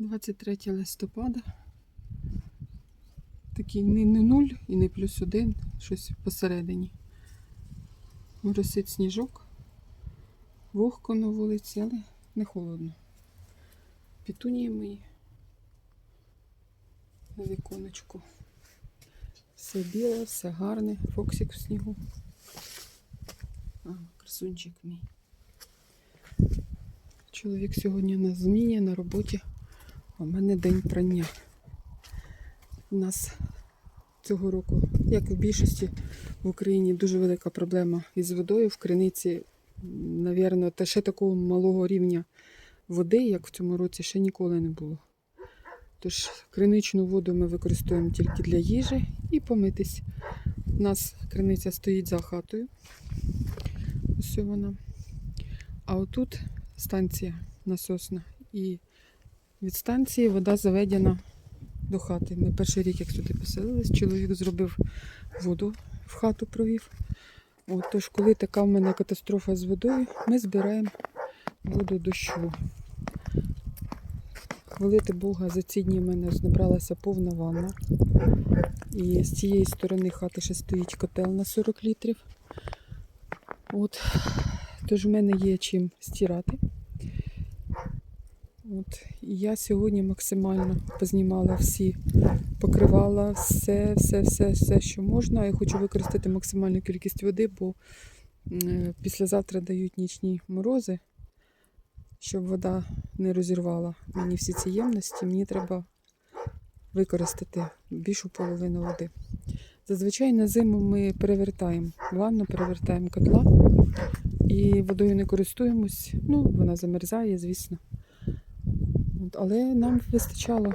23 листопада. Такий не, не 0 і не плюс 1, щось посередині. Моросить сніжок. Вогко на вулиці, але не холодно. Пітунії мої на віконечку. Все біле, все гарне. Фоксик в снігу. А, красунчик мій. Чоловік сьогодні на зміні на роботі. В мене день прання. У нас цього року, як і в більшості в Україні, дуже велика проблема із водою. В криниці, навірно, та ще такого малого рівня води, як в цьому році, ще ніколи не було. Тож криничну воду ми використовуємо тільки для їжі і помитись. У нас криниця стоїть за хатою. Ось вона. А отут станція насосна. І від станції вода заведена до хати. Ми перший рік, як сюди поселились, чоловік зробив воду в хату провів. От, тож, коли така в мене катастрофа з водою, ми збираємо воду дощу. Хвалити Бога, за ці дні в мене набралася повна ванна. І з цієї сторони хати ще стоїть котел на 40 літрів. От. Тож в мене є чим стирати. От. І я сьогодні максимально познімала всі, покривала все, все, все, все, що можна. Я хочу використати максимальну кількість води, бо е, післязавтра дають нічні морози, щоб вода не розірвала мені всі ці ємності. Мені треба використати більшу половину води. Зазвичай на зиму ми перевертаємо ванну, перевертаємо котла і водою не користуємось. Ну, вона замерзає, звісно. Але нам вистачало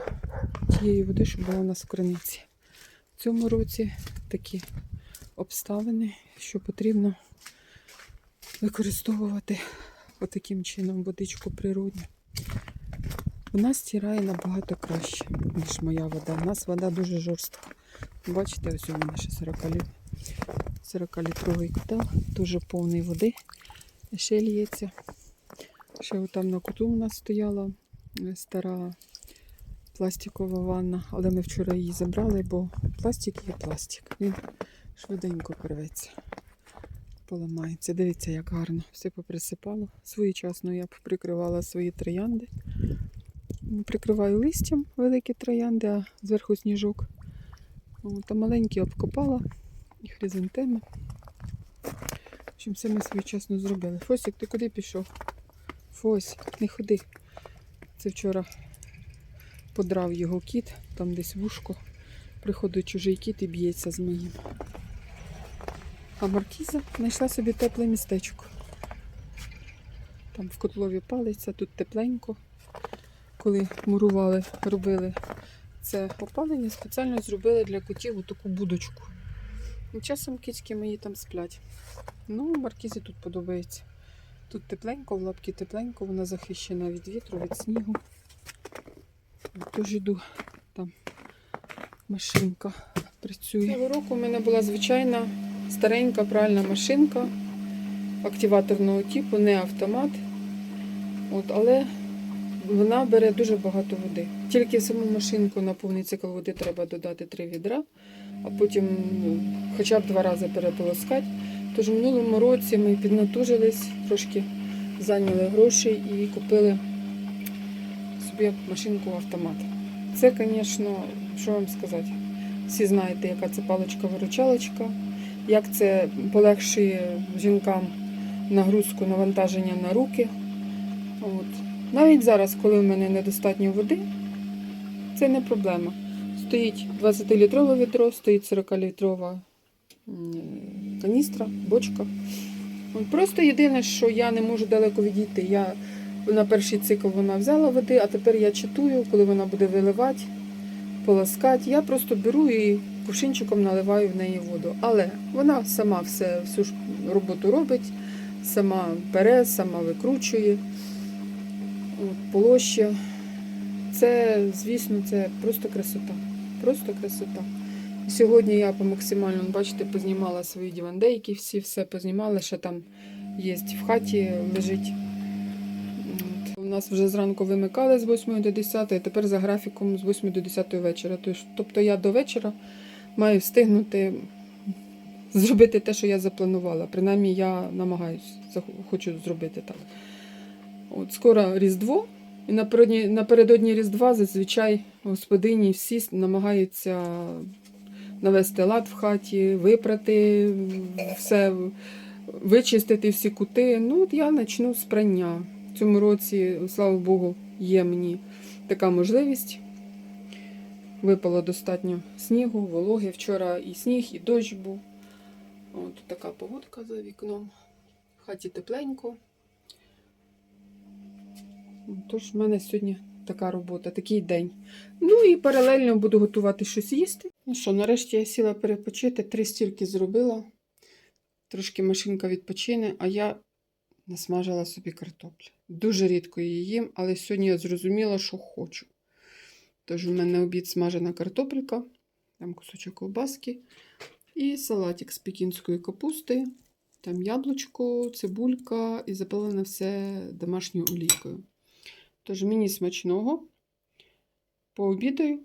тієї води, що була у нас в криниці. В цьому році такі обставини, що потрібно використовувати отаким чином водичку природню. Вона стирає набагато краще, ніж моя вода. У нас вода дуже жорстка. Бачите, ось у мене ще 40 літ. 40-літровий котел, дуже повний води. Ще лється. Ще там на куту у нас стояла стара пластикова ванна, але ми вчора її забрали, бо пластик є пластик. Він швиденько порветься, поламається. Дивіться, як гарно все поприсипало. Своєчасно я прикривала свої троянди. Прикриваю листям великі троянди, а зверху сніжок. От, а маленькі обкопала і хризантеми. Общем, все ми своєчасно зробили. Фосик, ти куди пішов? Фось, не ходи. Це вчора подрав його кіт, там десь вушко. Приходить чужий кіт і б'ється з моїм. А Маркіза знайшла собі тепле містечко. Там в котлові палиться, тут тепленько. Коли мурували, робили це опалення, спеціально зробили для котів таку будочку. І часом кицьки мої там сплять. Ну, Маркізі тут подобається. Тут тепленько, в лапки тепленько, вона захищена від вітру, від снігу. Тож іду, там машинка працює. Цього року в мене була звичайна старенька пральна машинка активаторного типу, не автомат. От, але вона бере дуже багато води. Тільки саму машинку на повний цикл води треба додати 3 відра, а потім ну, хоча б два рази переполоскати. Тож в минулому році ми піднатужились, трошки зайняли гроші і купили собі машинку автомат. Це, звісно, що вам сказати, всі знаєте, яка це паличка-виручалочка, як це полегшує жінкам нагрузку навантаження на руки. От. Навіть зараз, коли в мене недостатньо води, це не проблема. Стоїть 20-літрове відро, стоїть 40-літрова м, каністра, бочка. Просто єдине, що я не можу далеко відійти. Я на перший цикл вона взяла води, а тепер я читую, коли вона буде виливати, полоскати. Я просто беру і кувшинчиком наливаю в неї воду. Але вона сама все, всю ж роботу робить, сама бере, сама викручує, полощує. Це, звісно, це просто красота. Просто красота. Сьогодні я по максимально, бачите, познімала свої дівандейки, всі все познімала, що там є в хаті лежить. От. У нас вже зранку вимикали з 8 до 10, а тепер за графіком з 8 до 10 вечора. Тобто я до вечора маю встигнути зробити те, що я запланувала. Принаймні я намагаюся, хочу зробити так. От скоро Різдво, і напередодні Різдва зазвичай господині всі намагаються навести лад в хаті, випрати все, вичистити всі кути. Ну, от я почну з прання. В цьому році, слава Богу, є мені така можливість. Випало достатньо снігу, вологи. Вчора і сніг, і дощ був. От така погодка за вікном. В хаті тепленько. Тож в мене сьогодні така робота, такий день. Ну і паралельно буду готувати щось їсти. Ну що, нарешті я сіла перепочити, три стільки зробила. Трошки машинка відпочине, а я насмажила собі картоплю. Дуже рідко її їм, але сьогодні я зрозуміла, що хочу. Тож у мене обід смажена картопелька, там кусочок ковбаски і салатик з пекінської капусти, там яблучко, цибулька і запалене все домашньою олійкою. Тож мені смачного, пообідаю.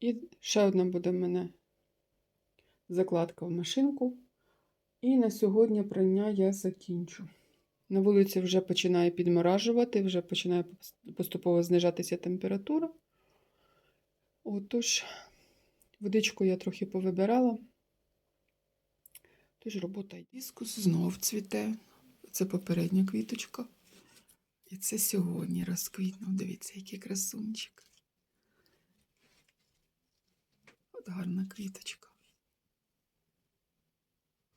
І ще одна буде в мене закладка в машинку. І на сьогодні прання я закінчу. На вулиці вже починає підморажувати, вже починає поступово знижатися температура. Отож, водичку я трохи повибирала. Тож робота дискус знов цвіте. Це попередня квіточка. І це сьогодні розквітнув. Дивіться, який красунчик. От гарна квіточка.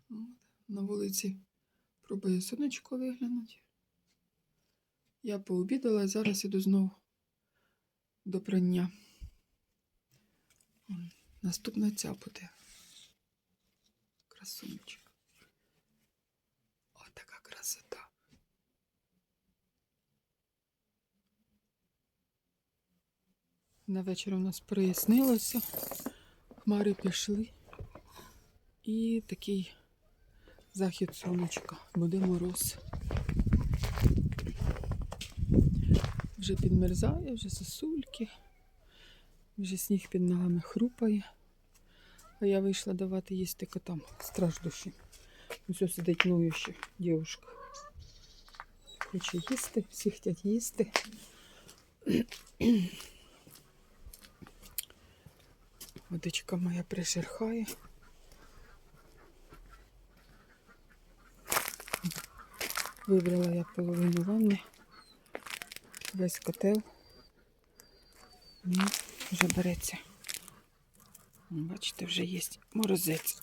От, на вулиці пробує сонечко виглянути. Я пообідала, зараз іду знову до прання. Наступна ця буде. Красунчик. О, така красота. На вечір у нас прояснилося. Хмари пішли. І такий захід сонечка. Буде мороз. Вже підмерзає, вже сосульки, вже сніг під ногами хрупає. А я вийшла давати їсти котам страждущим. Ось сидить нуюча дівчинка. Хоче їсти, всі хочуть їсти. Водичка моя пришерхає. Вибрала я половину ванни, весь котел. І вже береться. Бачите, вже є морозець.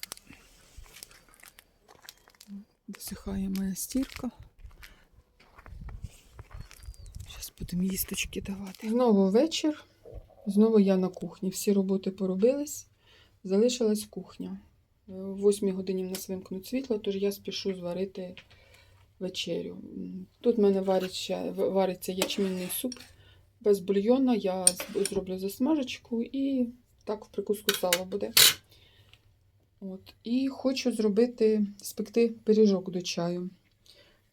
Досихає моя стірка. Зараз будемо їсточки давати. Знову вечір. Знову я на кухні. Всі роботи поробились. Залишилась кухня. О 8 годині в нас вимкнуть світло, тож я спішу зварити вечерю. Тут в мене вариться, вариться ячмінний суп без бульйона. Я зроблю засмажечку і так в прикуску сало буде. От. І хочу зробити, спекти пиріжок до чаю.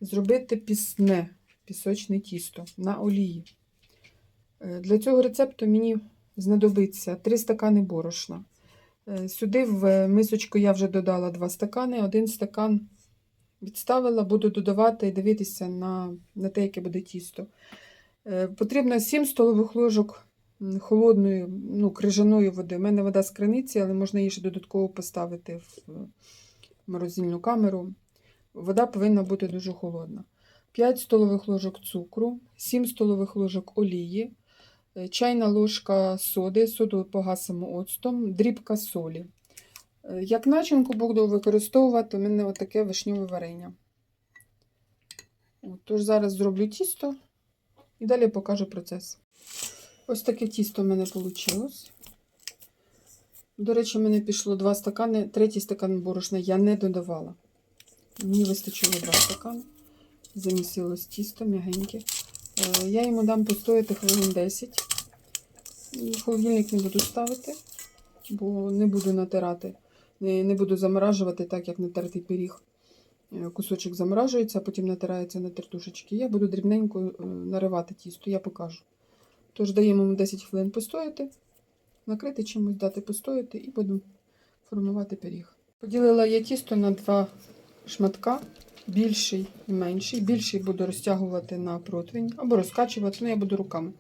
Зробити пісне, пісочне тісто на олії. Е, Для цього рецепту мені знадобиться 3 стакани борошна. Е, Сюди в мисочку я вже додала 2 стакани, один стакан відставила, буду додавати і дивитися на, на те, яке буде тісто. Е, Потрібно 7 столових ложок холодної, ну, крижаної води. У мене вода з криниці, але можна її ще додатково поставити в е, морозильну камеру. Вода повинна бути дуже холодна. 5 столових ложок цукру, 7 столових ложок олії, е, чайна ложка соди, соду погасимо оцтом, дрібка солі. Е, Як начинку буду використовувати у мене отаке вишньове варення. Тож зараз зроблю тісто і далі покажу процес. Ось таке тісто в мене вийшло. До речі, в мене пішло 2 стакани, третій стакан борошна я не додавала. Мені вистачило 2 стакани. Замісилось тісто м'ягеньке. Е, Я йому дам постояти хвилин 10. І в холодильник не буду ставити, бо не буду натирати. Не, не буду заморажувати, так як натертий пиріг. е, кусочок заморажується, а потім натирається на тертушечки. Я буду дрібненько е, наривати тісто, я покажу. Тож даємо йому 10 хвилин постояти, накрити чимось, дати постояти і буду формувати пиріг. Поділила я тісто на два шматка, більший і менший. Більший буду розтягувати на противень або розкачувати, ну я буду руками.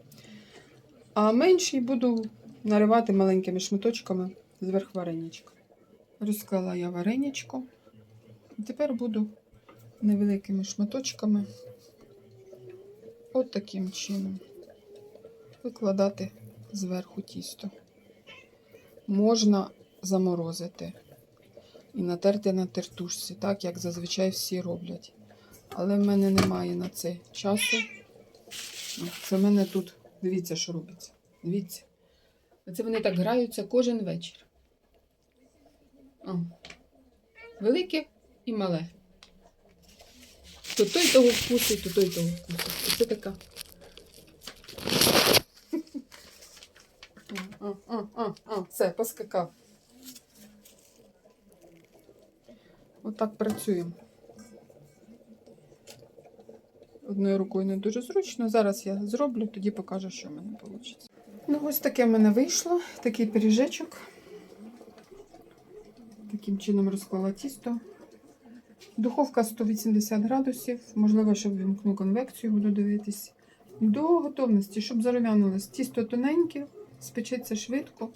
А менший буду наривати маленькими шматочками зверх вареничка. Розклала я вареничко. Тепер буду невеликими шматочками от таким чином викладати зверху тісто. Можна заморозити і натерти на тертушці, так як зазвичай всі роблять. Але в мене немає на це часу. Це в мене тут, дивіться, що робиться. Дивіться. Оце вони так граються кожен вечір. О. Велике і мале. То той того вкусить, то той того вкусить. Оце така. А, а, а, а, все, поскакав. Отак працюємо. Одною рукою не дуже зручно. Зараз я зроблю, тоді покажу, що в мене вийде. Ну, ось таке в мене вийшло. Такий пиріжечок. Таким чином розклала тісто. Духовка 180 градусів. Можливо, щоб вімкну конвекцію, буду дивитись. До готовності, щоб зарум'янилось. Тісто тоненьке, спечеться швидко.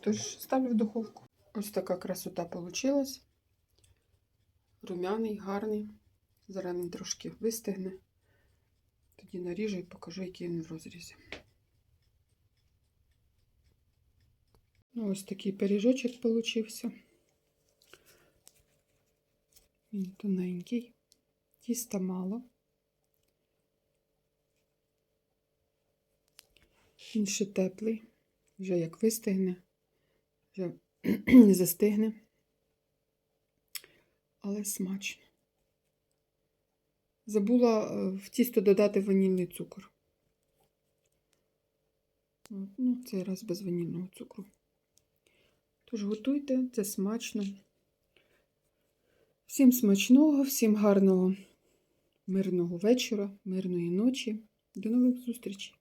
Тож ставлю в духовку. Ось така красота вийшла. Рум'яний, гарний. Зараз він трошки вистигне. Тоді наріжу і покажу, який він в розрізі. Ну, ось такий пиріжочок получився. Він тоненький, тіста мало. Він ще теплий, вже як вистигне, вже не застигне, але смачно. Забула е, в тісто додати ванільний цукор. Ну, цей раз без ванільного цукру. Тож готуйте, це смачно. Всім смачного, всім гарного, мирного вечора, мирної ночі. До нових зустрічей!